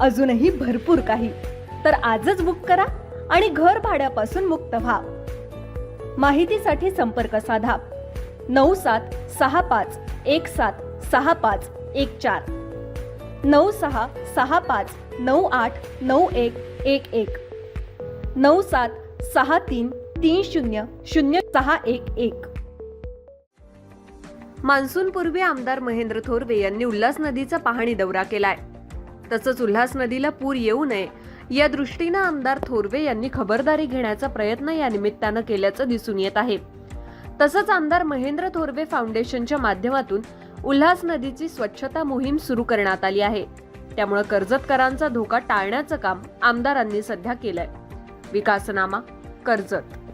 अजूनही भरपूर काही. तर आजच बुक करा आणि घर भाड्यापासून मुक्त व्हा. माहितीसाठी संपर्क साधा. नऊ सात सहा पाच एक सात सहा पाच एक चार. नऊ सहा सहा पाच नऊ आठ नऊ एक एक एक. नऊ सात सहा तीन तीन शून्य शून्य सहा एक एक. मान्सूनपूर्वी आमदार महेंद्र थोरवे यांनी उल्हास नदीचा पाहणी दौरा केलाय. तसंच उल्हास नदीला पूर येऊ नये. या दृष्टीनं आमदार थोरवे यांनी खबरदारी घेण्याचा प्रयत्न या निमित्तानं केल्याचं दिसून येत आहे. तसंच आमदार महेंद्र थोरवे फाउंडेशनच्या माध्यमातून उल्हास नदीची स्वच्छता मोहीम सुरू करण्यात आली आहे. त्यामुळे कर्जतकरांचा धोका टाळण्याचं काम आमदारांनी सध्या केलंय. विकासनामा कर्जत.